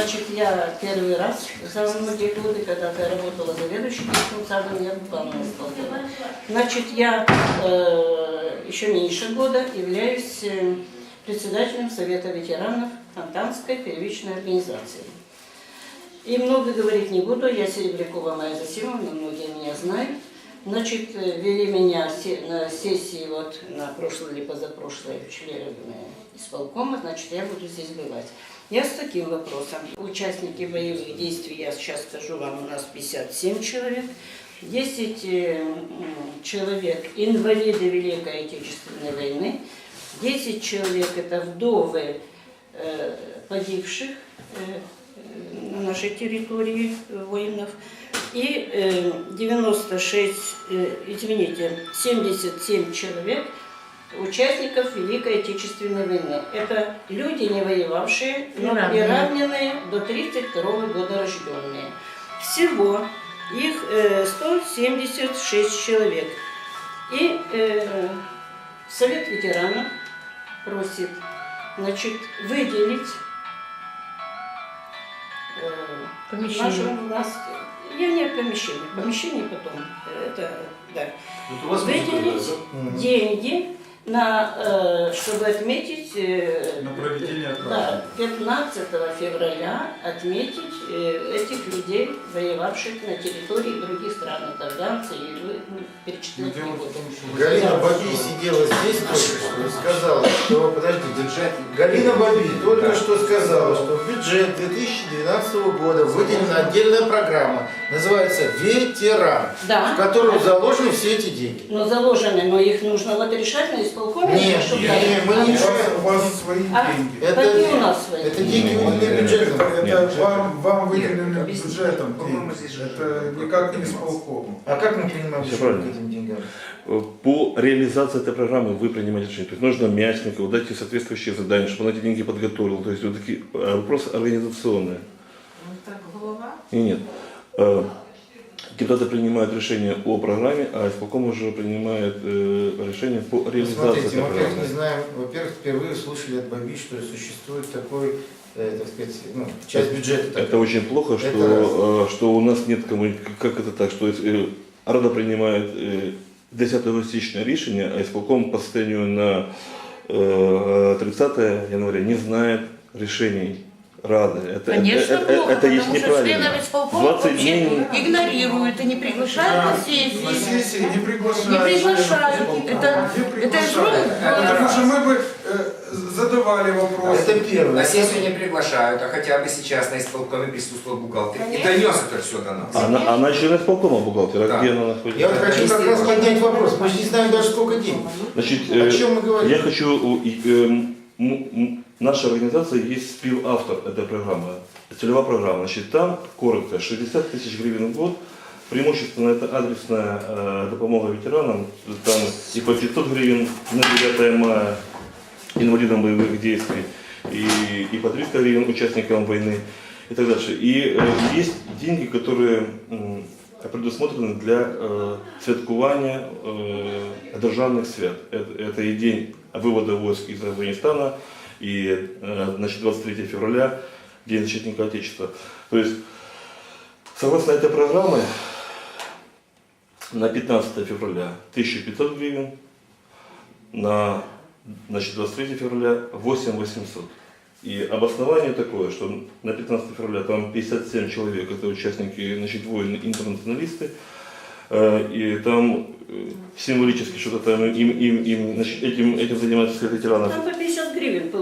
Значит, я первый раз за многие годы, когда-то я работала заведующим детским садом, я главная столкнула. Значит, я э, еще меньше года являюсь э, председателем Совета ветеранов Фонтанской первичной организации. И много говорить не буду, я Серебрякова Майя Засимовна, многие меня знают. Значит, э, вели меня на сессии вот на прошлой или позапрошлой члены исполкома, значит, я буду здесь бывать. Я с таким вопросом. Участники боевых действий, я сейчас скажу вам, у нас 57 человек. 10 э, человек инвалиды Великой Отечественной войны. 10 человек это вдовы э, погибших э, на нашей территории воинов. И э, 96, э, извините, 77 человек участников Великой Отечественной войны. Это люди, не воевавшие, но раненые до 32 года рожденные. Всего их э, 176 человек. И э, Совет ветеранов просит значит, выделить э, Помещение. власти. Я не о помещении, помещение потом. Это, да. Вот у вас Выделить деньги на, э, чтобы отметить э, На проведение да, 15 февраля отметить э, этих людей, воевавших на территории других стран, это афганцы и вы, ну, перечислять не буду. Галина Баби сидела здесь только что и сказала, что, подожди, Галина Баби только что сказала, что в бюджет 2012 года выделена отдельная программа, называется «Ветеран», в Да, которую заложены все эти деньги. но заложены, но их нужно вот решать на исполкоме. Нет, чтобы нет, дать. мы не А. У вас свои А деньги. Это, какие у нас свои? это деньги Это, бюджетом. это вам, вам выделены Нет, бюджетом деньги. здесь Это никак не с полком. А как мы принимаем решение к этим деньгам? По реализации этой программы вы принимаете решение. То есть нужно Мясникову дать ей соответствующие задания, чтобы он эти деньги подготовил. То есть вот такие э, вопросы организационные. И нет. Депутаты принимают решение о программе, а исполком уже принимает э, решение по реализации Смотрите, мы, во-первых, не знаем, во-первых, впервые слышали от Баби, что существует такой, э, так сказать, ну, часть бюджета. такая. Это очень плохо, Это что, э, что у нас нет коммуникации. Как это так, что э, Рада принимает э, 10 січня рішення, а исполком по состоянию на э, 30 января не знает решений Рады. Это, Конечно, это, это, плохо, это есть потому что членов исполкома 20 вообще дней игнорируют и не приглашают на На сессии. сессии не приглашают. Не приглашают. Это-. Не это приглашают. огромное- Потому что мы бы э, задавали вопросы. Это первое. На сессию не приглашают, а хотя бы сейчас на исполкоме присутствовал бухгалтер и донес это все до нас. Она, она член исполкома бухгалтера, Да. где она находится? Я вот хочу как раз поднять вопрос. Мы же не знаем даже сколько денег. Значит, О э, чем мы говорим? я хочу, э, э, наша организация есть співавтор этой программы, целевая программа. Значит, там коротко 60 тысяч гривен в год, преимущественно это адресная э, допомога ветеранам, там и по 500 гривен на 9 мая инвалидам боевых действий, и, и по 300 гривен участникам войны и так дальше. И э, есть деньги, которые м, предусмотрены для э, святкування э, державных свят. Это, это и день вывода войск из Афганистана, и э, значит, 23 февраля, День защитника Отечества. То есть, согласно этой программы, на 15 февраля 1500 гривен, на значит, 23 февраля 8800. И обоснование такое, что на 15 февраля там 57 человек, это участники, значит, воины интернационалисты, Э, и там э, символически что-то там им, им, им значит, этим, этим занимаются ветеранов. Там по 50 гривен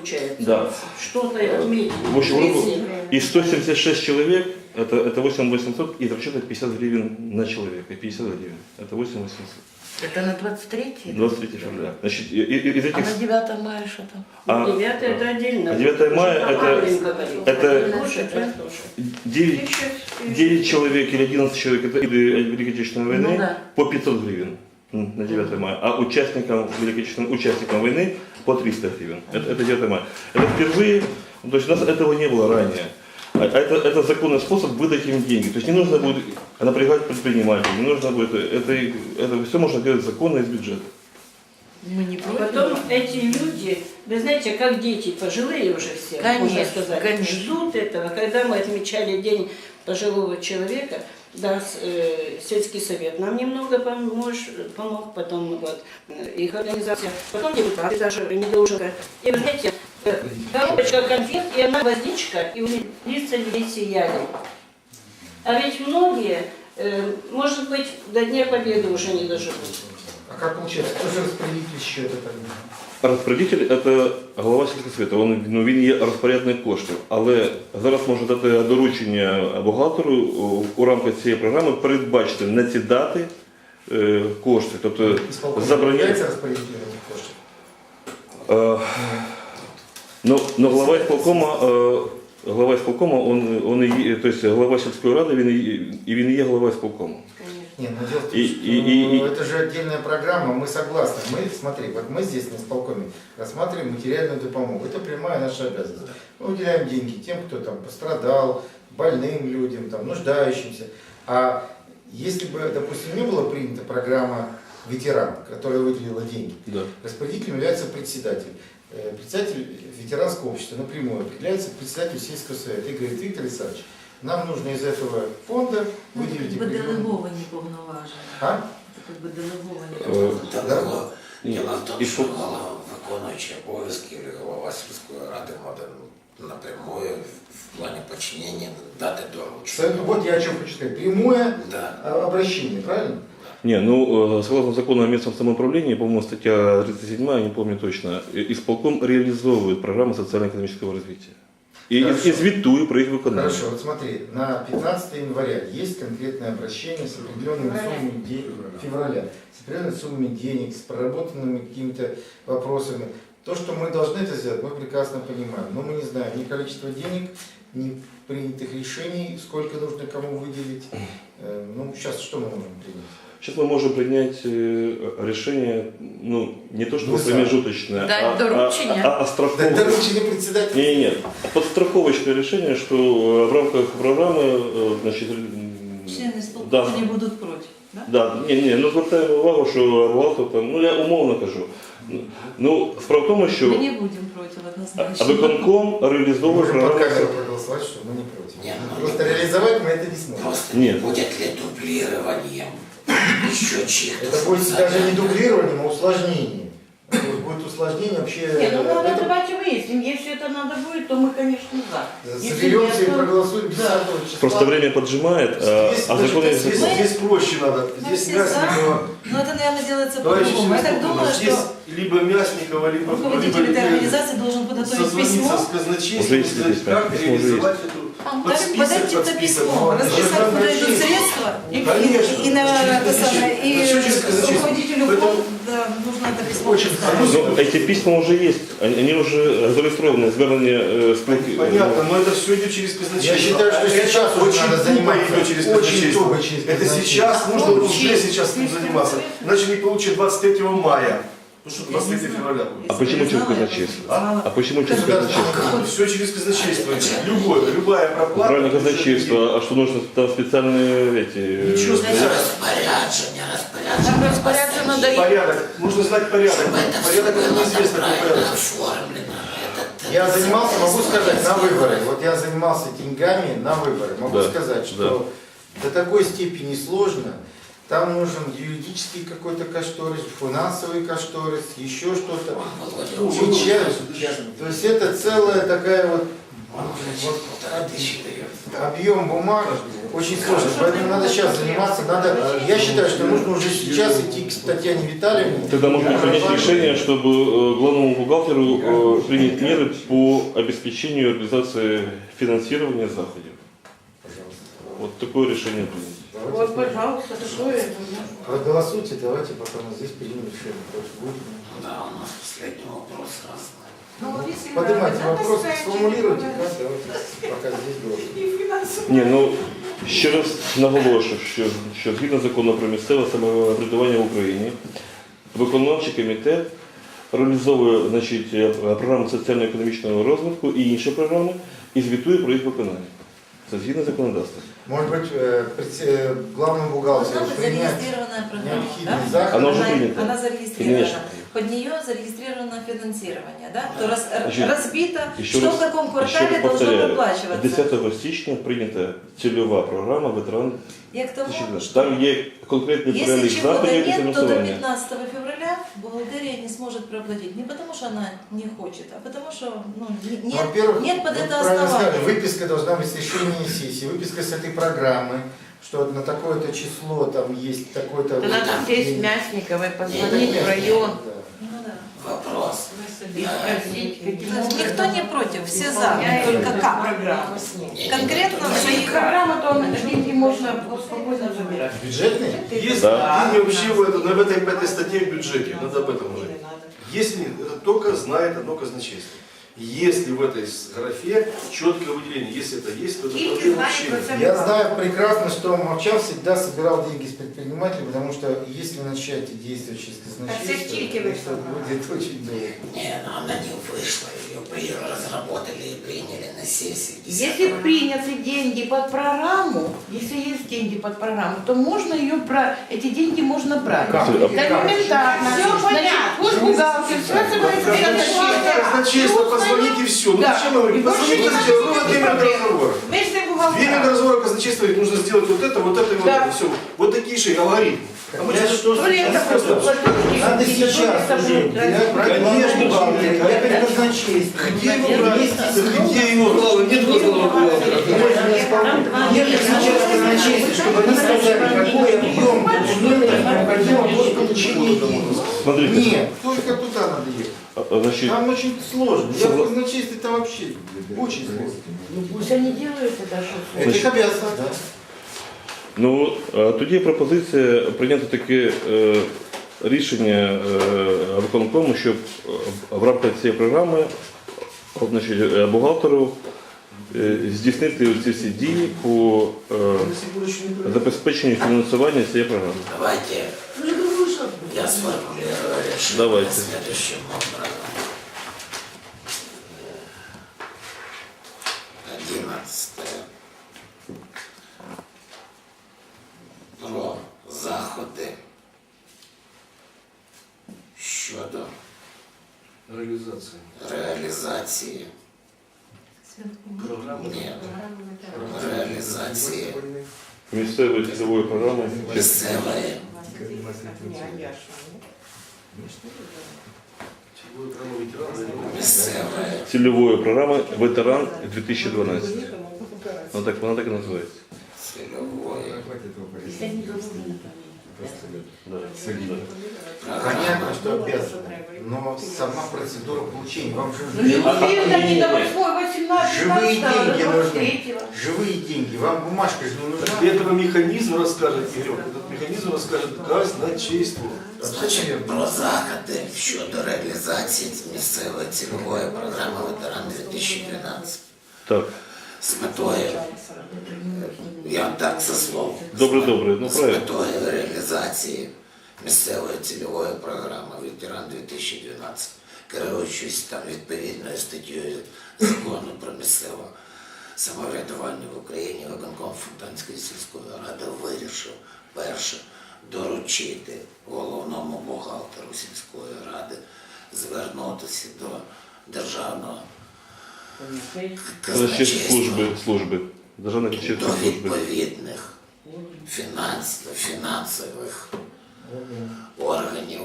получается. Да. Что-то отметить. В общем, Если- И 176 человек, это, это 8800, и расчет 50 гривен на человека, 50 гривен. Это 8800. Это на 23 23 февраля. Значит, и- и- из А этих... на 9 мая что там? а, Ну, девятое это отдельно. А 9 мая Уже это- это- Слушай, послушай. 9, Тысяча- 9 человек или 11 человек это Великой Отечественной войны Ну да. по 500 гривен на 9 мая, а участникам Великой Отечественной участникам войны по 300 гривен. Это, это 9 мая. Это впервые, то есть у нас этого не было ранее. А это, это законный способ выдать им деньги. То есть не нужно будет напрягать предпринимателей, не нужно будет, это, это все можно делать законно из бюджета. Мы не против. Потом эти люди, вы знаете, как дети, пожилые уже все, можно Конечно, сказать, конечно. ждут этого. Когда мы отмечали День пожилого человека, да, э, сельский совет нам немного помож, помог, потом вот, э, их организация, потом депутаты даже недолжинка. И вы знаете, э, коробочка конфет, и одна гвоздичка, и лица людей сияли. А ведь многие, э, может быть, до Дня Победы уже не доживут. А как получается, кто же распределитель счета тогда? Розпорядитель це голова сільського він, ну, він є розпорядник коштів. Але зараз може дати доручення бухгалтеру у, у рамках цієї програми передбачити на ці дати е, кошти. Тобто Исполком забраняється. является распределителем коштів? Е, ну, ну, глава ісполкома, е, глава ісполкома, он, он і є, тобто глава сільської ради, він і, і він і є глава ісполкому. Нет, ну дело в том, И- что и- это же отдельная программа, мы согласны. Мы, смотри, вот мы здесь на исполкоме рассматриваем материальную допомогу. Это прямая наша обязанность. Мы уделяем деньги тем, кто там пострадал, больным людям, там, нуждающимся. А если бы, допустим, не была принята программа ветеран, которая выделила деньги, Да. распорядителем является председатель. Э, Председатель ветеранского общества напрямую определяется председатель сельского совета и говорит, Виктор Александрович, нам нужно из этого фонда выделить Якби определенные- делеговані повноваження. А? Якби делеговані Е, повноваження. Та було Ні, діло в тому, і що по- голова виконуючий обов'язки или голова сільської ради може напрямую в плані подчинення дати доручення. Абсолютно. Вот я о чем хочу сказать. Прямое Да. а, обращение, правильно? Не, ну, э, согласно закону о местном самоуправлении, по-моему, статья 37, я не помню точно, и- исполком реализовывает программу социально-экономического развития. И, и, Хорошо. и звітує про їх виконання. Хорошо, вот смотри, на 15 января есть конкретное обращение с определенными Февраля. суммами денег, февраля, с определенными суммами денег, с проработанными какими-то вопросами. То, что мы должны это сделать, мы прекрасно понимаем, но мы не знаем ни количество денег, ни принятых решений, сколько нужно кому выделить. Э, Ну, сейчас что мы можем принять? Сейчас мы можем принять э, решение, ну, не то чтобы Вы сами. промежуточное, Дать а, доручение. а, а, а Да, страховое. доручение председателя. Не, не, не. Подстраховочное решение, что э, в рамках программы, э, значит, м, Члени да, сполкому не будуть проти. Да? Да, ні, ні, ну звертаємо увагу, що бухгалтер там, ну я умовно кажу. Ну, справа в тому, що Ми не будемо проти а однозначно. виконком Мы реалізовує можем под програму. камеру проголосовать, что мы не против. Не, ну, Просто реализовать мы это не сможем. Просто Нет. будет ли дублированием еще чьих-то Это будет даже не дублированием, а усложнением. Вот будет усложнение вообще. Не, ну надо это- давайте выясним. Если это надо будет, то мы, конечно, за. Соберемся и проголосуем 10 Да. числа. Просто время поджимает, а, Здесь, а закон есть здесь, здесь проще надо. Здесь. Мясникова, Но это, наверное, делается по-другому. Я так думаю, здесь что либо Мясникова, либо, руководитель либо этой организации должен подготовить созвониться письмо. с казначейством, как реализовать эту Там под подать- список, подать под это список. письмо, расписать, куда идут средства, и, и, Конечно. и на это самое, и Всё через казначейство. руководителю Поэтому- фонда нужно это письмо Очень представить. Ну, эти письма уже есть, они, они уже зареєстровані, звернення е, спілки. Понятно, но это все идет через казначейство. Я считаю, что Это сейчас уже очень надо тупо заниматься. идет через Очень казначейство. тупо через Это казначейство. сейчас, нужно Ну, уже через- сейчас этим заниматься. Иначе не получится 23 мая. Что 23 февраля будет. А почему через казначейство? А почему через казначейство? Все через казначейство. Любое, любая проплата. Правильно казначейство, а что нужно там специальные эти... Ничего специального. Розпорядження, розпорядження. Там распорядиться надо Порядок. Нужно знать порядок. Порядок это неизвестно порядок. оформлено. Я занимался, могу сказать, на выборы. Вот я занимался деньгами на выборы. Могу Да, сказать, что до такой степени сложно. Там нужен юридический какой-то кошторис, финансовый кошторис, еще что-то. Тщательно. То есть это целая такая вот вот объем бумаг очень сложный. Поэтому надо сейчас заниматься. Надо, я считаю, что нужно уже сейчас идти к Татьяне Витальевне. Тогда можно принять решение, чтобы э, главному бухгалтеру э, принять меры по обеспечению реализации финансирования заходов. Вот такое решение принять. Вот, пожалуйста, такое. Проголосуйте, давайте пока мы здесь примем решение. Да, у нас последний вопрос раз. Ну, Поднимайте вопрос, сформулируйте, да, давайте, пока здесь голосуем. Ні, ну ще раз наголошую, що, що згідно закону про місцеве самоврядування в Україні, виконавчий комітет реалізовує значить, е, програму соціально-економічного розвитку і інші програми і звітує про їх виконання. Це згідно законодавства. Может быть, э, э, главному бухгалтеру Должна быть принять зарегистрированная программа, да? Она уже Она, принята. она зарегистрирована. Конечно под нее зарегистрировано финансирование, да? То раз- Значит, разбито, Еще что раз, в каком еще квартале раз должно повторяю, выплачиваться. 10 січня прийнята цільова програма ветеран Я к тому, 2012. Там є конкретний Если перелік чего-то заходів і нет, то до фінансування. 15 февраля бухгалтерия не сможет проплатить. Не потому, что она не хочет, а потому, что ну, не- нет, Во-первых, нет под вы это правильно сказали, основания. выписка должна быть с решения сессии, выписка с этой программы, что на такое-то число там есть такой-то... То надо сесть Мясниковой, позвонить в район никто не против, все за, только как. программа. Конкретно свои есть программа, то деньги можно спокойно забирать. Бюджетный? Есть Да. деньги вообще в, это, в этой пятой статье в бюджете, надо об этом говорить. Если это только знает одно казначейство. Если в этой с- графе четкое выделение, если это есть, то это Тільки проблема знає вообще про нет. це Я мало. знаю прекрасно, что Молчан всегда собирал деньги с предпринимателей, потому что если начать действовать через казначейство, А це тільки то ви это що будет очень долго. Не, но она не вышла, ее при- разработали и приняли на сессии. 10 Если приняты деньги под программу, если есть деньги под программу, то можно ее брать, эти деньги можно брать. Как? Да элементарно. Все понятно. Пусть бухгалтер, казначейством. Казначейство, позвоните все. Ну Да. зачем говорить? Позвоните, ну, вот именно проблем. разговор. Бухгалтера. разговора казначейства говорит, нужно сделать вот это, вот это и вот Да. это. Все. Вот такие же алгоритмы. А мы сейчас что это Надо сейчас это уже будет Конечно, ехать в казначейство. Где его брать? Где его главное? Нет главного бухгалтера. Ехать сейчас казначейство, чтобы они сказали, какой объем документов необходимо денег. Смотрите, Нет, только туда надо ехать. Значит, Там очень сложно. Я Согла- казначействе там вообще очень сложно. Ну пусть они делают это, что Это их обязанность, да. Ну, е, тоді є пропозиція прийняти таке е, рішення е, виконкому, щоб е, в рамках цієї програми от, значить, е, бухгалтеру е, здійснити ці всі дії по е, забезпеченню фінансування цієї програми. Давайте я сформулирую решение Давайте. образом. щодо Реализация. реалізації. Ні, реалізації Місцевої цільової програми. місцевої місцевої Цільової програми ветеран 2012. Вона так, вона так і називається. цільової Да. Понятно, что обязаны. Но сама процедура получения, вам же Ну не успеют они до 8, 18, живые 15, деньги до нужны. 23. Живые деньги. Вам бумажка же не нужна. Этого механизма расскажет, Игорь, этот механизм расскажет казначейство. Значить, про заходи щодо реалізації місцевої цільової програми ветеран 2012 Так, з метою, я так за слово, добре, добре. Ну з правильно. метою реалізації місцевої цільової програми ветеран 2012, керуючись там відповідною статтею закону про місцеве самоврядування в Україні, виконком Фонтанської сільської ради вирішив перше доручити головному бухгалтеру сільської ради звернутися до державного казначейства служби, служби. До служби. відповідних фінанс, фінансових органів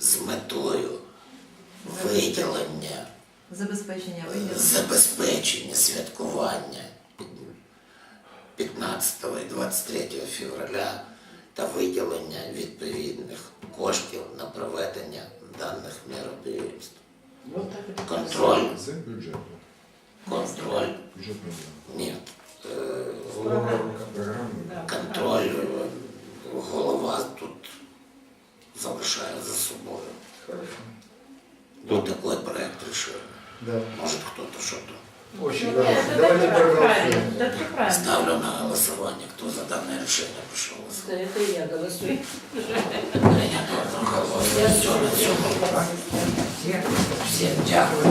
з метою виділення, Забезпечення виділення. забезпечення святкування 15 і 23 февраля та виділення відповідних коштів на проведення даних мероприємств. Контроль. Контроль. Ні. Очень хорошо. Давайте проголосуем. все правильно. Ставлю на голосование. Кто за данное решение пришел? Да, это я голосую. Принято одноголосно. Все на цьому. Всем дякую.